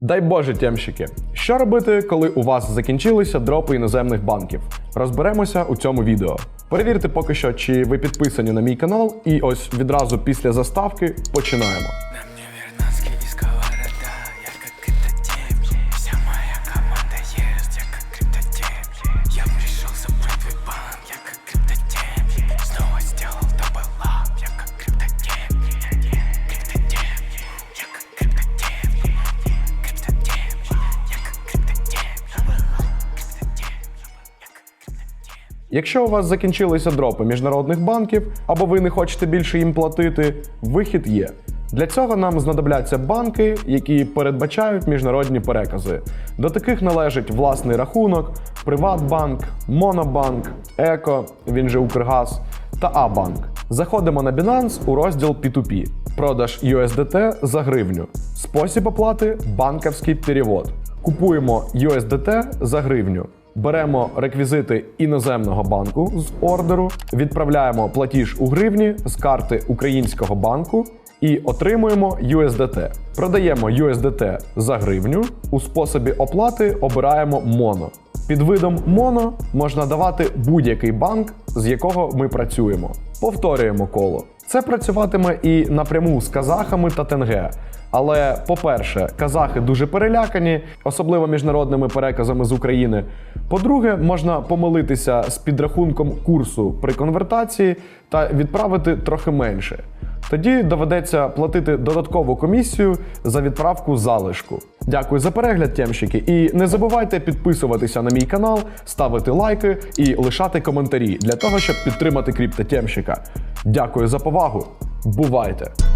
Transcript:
Дай Боже, тємщики! Що робити, коли у вас закінчилися дропи іноземних банків? Розберемося у цьому відео. Перевірте поки що, чи ви підписані на мій канал, і ось відразу після заставки починаємо. Якщо у вас закінчилися дропи міжнародних банків, або ви не хочете більше їм платити, вихід є. Для цього нам знадобляться банки, які передбачають міжнародні перекази. До таких належить власний рахунок, Приватбанк, Монобанк, Еко, він же Укргаз та А-банк. Заходимо на Binance у розділ P2P. Продаж USDT за гривню. Спосіб оплати банківський перевод. Купуємо USDT за гривню. Беремо реквізити іноземного банку з ордеру, відправляємо платіж у гривні з карти українського банку і отримуємо USDT. Продаємо USDT за гривню. У способі оплати обираємо моно. Під видом моно можна давати будь-який банк, з якого ми працюємо. Повторюємо коло. Це працюватиме і напряму з казахами та тенге. Але, по-перше, казахи дуже перелякані, особливо міжнародними переказами з України. По-друге, можна помилитися з підрахунком курсу при конвертації та відправити трохи менше. Тоді доведеться платити додаткову комісію за відправку залишку. Дякую за перегляд, тємщики, і не забувайте підписуватися на мій канал, ставити лайки і лишати коментарі для того, щоб підтримати криптотємщика. Дякую за повагу. Бувайте!